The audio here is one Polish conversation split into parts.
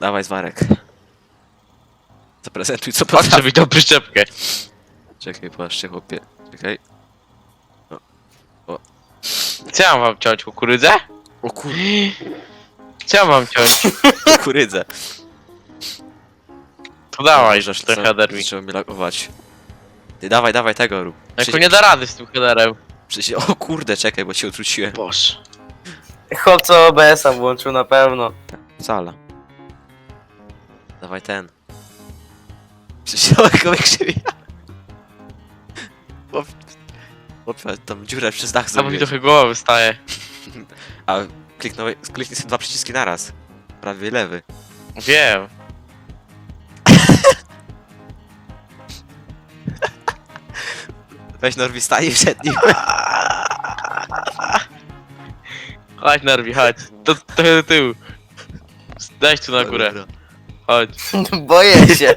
Dawaj zwarek. Zaprezentuj co Patrzę potrafisz. mi tą przyczepkę. Czekaj, patrzcie chłopie. Czekaj. Co ja mam ciąć? Kukurydzę? O kur... Co ja mam ciąć? kukurydzę. To dawaj, że ten header mi. Trzeba mi lagować. Ty dawaj, dawaj tego rób. Jako nie da rady z tym headerem. Przyś... O kurde, czekaj, bo cię odwróciłem. Boże. Chłopco OBS-a włączył na pewno. Wcale. Dawaj ten. Przysiąłem go krzywi. Chłop... Chłopie, tam dziurę przez dach bo mi zrobiłeś. trochę głowa wystaje. A kliknąłeś, kliknij sobie dwa przyciski naraz. Prawy i lewy. Wiem. Weź Norwi staje przed nim. Chodź Norbi, chodź. To trochę do tyłu. Dajś tu na górę. Dobra. Chodź. Boję się.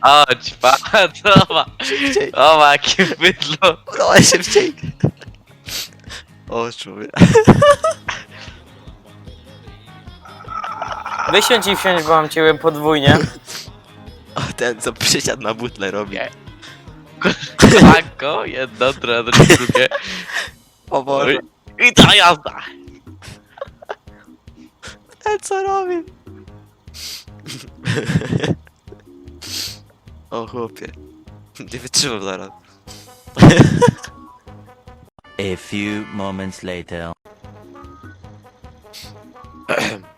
Chodź, patrz, oba. Szybciej. Oba, jakie bydlo. Dawaj szybciej. O człowiek. Wysiądź i wsiądź, bo mam ciebie podwójnie. O ten co przysiadł na butle robi. Nie. Kolanko, jedno, drugie, drugie. O Boże. I ta jazda. Ten co robi? o chłopie. Nie wytrzymam zaraz. A few moments later.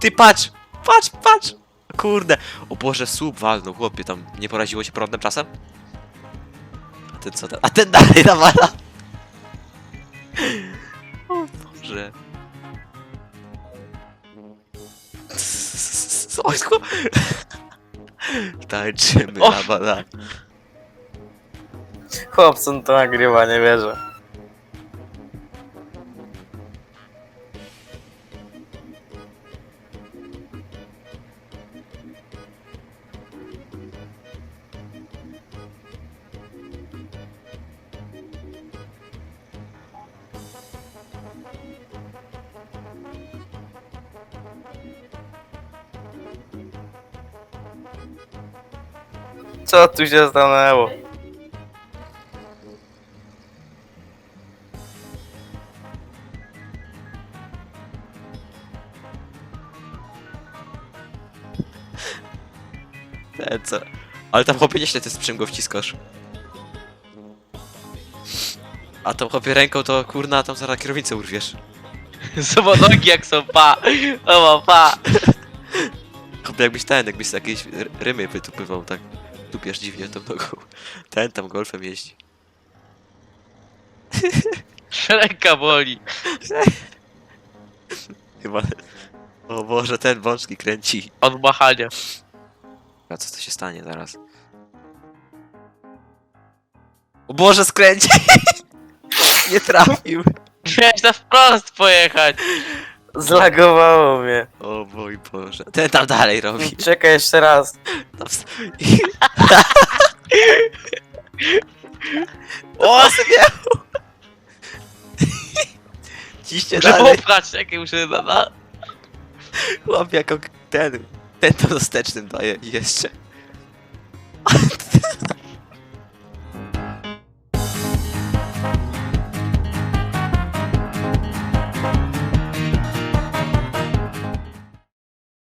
Ty patrz! Patrz, patrz! Kurde! O Boże, słup walnął, chłopie, tam nie poraziło się prądem czasem? A ten co ten? A ten dalej nawala! Ojku! Tańczymy na bana. Chłopcom to nagrywa, nie wierzę. Co tu się stanęło? Ten co? Ale tam chłopie nieźle ty sprzęgło wciskasz. A tam chłopie ręką to kurna tam zaraz kierownicę urwiesz. Zobacz nogi jak są, pa. Oba, pa. Chłopie jakbyś ten, jakbyś jakieś rymy wytupywał, tak. Tupiesz dziwnie tą nogą. Ten tam golfem jeździ. Ręka boli. Chyba. O Boże, ten wączki kręci. Od machania. A co to się stanie zaraz? O Boże, skręci! Nie trafił. Miałeś na wprost pojechać. Zlagowało mnie. O mój Boże. Ten tam dalej robi. Czekaj jeszcze raz. Tam s- O, Miał. Ciście muszę dalej. popchać, jakie muszę na, na. Chłop jako ten. Ten tam dostecznym daje i jeszcze.